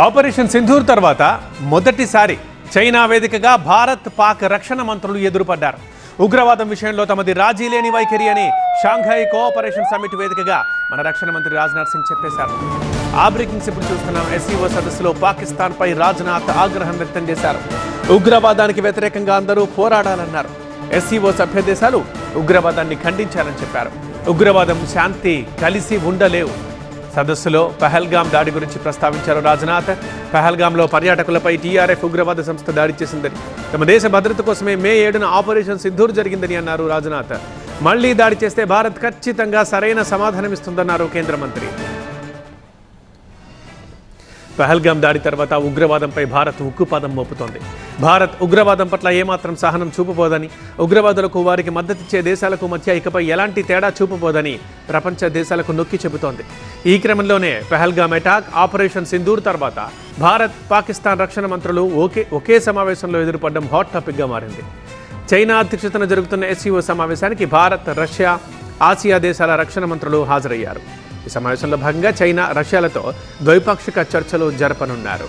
Operation Sindoor తర్వాత మొదటిసారి China వేదికగా భారత్ పాక్ రక్షణ మంత్రులు ఎదురుపడ్డారు. ఉగ్రవాదం విషయంలో తమది రాజీ లేని వైఖరి అని షాంఘై కోఆపరేషన్ సమ్మిట్ వేదికగా మన రక్షణ మంత్రి రాజ్నాథ్ సింగ్ చెప్పేశారు. ఆ బ్రేకింగ్స్ ఇప్పుడు చూస్తున్నాం. ఎస్సీఓ సదస్సులో పాకిస్తాన్ పై రాజ్నాథ్ ఆగ్రహం వ్యక్తం చేశారు. ఉగ్రవాదానికి వ్యతిరేకంగా అందరూ పోరాడాలన్నారు. ఎస్సీఓ సభ్య దేశాలు ఉగ్రవాదాన్ని ఖండించాలని చెప్పారు. ఉగ్రవాదం శాంతి కలిసి ఉండలేవు. సదస్సులో పహల్గామ్ దాడి గురించి ప్రస్తావించారు రాజ్నాథ్. పహల్గామ్లో పర్యాటకులపై టీఆర్ఎఫ్ ఉగ్రవాద సంస్థ దాడి చేసిందని తమ దేశ భద్రత కోసమే మే ఏడున ఆపరేషన్ సింధూర్ జరిగిందని అన్నారు రాజ్నాథ్. మళ్ళీ దాడి చేస్తే భారత్ ఖచ్చితంగా సరైన సమాధానమిస్తుందన్నారు కేంద్ర మంత్రి. పహల్గాం దాడి తర్వాత ఉగ్రవాదంపై భారత్ ఉక్కుపాదం మోపుతోంది. భారత్ ఉగ్రవాదం పట్ల ఏమాత్రం సహనం చూపబోదని ఉగ్రవాదులకు వారికి మద్దతిచ్చే దేశాలకు మధ్య ఇకపై ఎలాంటి తేడా చూపబోదని ప్రపంచ దేశాలకు నొక్కి చెబుతోంది. ఈ క్రమంలోనే పెహల్గామ్ అటాక్ ఆపరేషన్ సింధూర్ తర్వాత భారత్ పాకిస్తాన్ రక్షణ మంత్రులు ఒకే ఒకే సమావేశంలో ఎదురుపడడం హాట్ టాపిక్గా మారింది. చైనా అధ్యక్షతన జరుగుతున్న ఎస్సీఓ సమావేశానికి భారత్ రష్యా ఆసియా దేశాల రక్షణ మంత్రులు హాజరయ్యారు. ఈ సమావేశంలో భాగంగా చైనా రష్యాలతో ద్వైపాక్షిక చర్చలు జరపనున్నారు.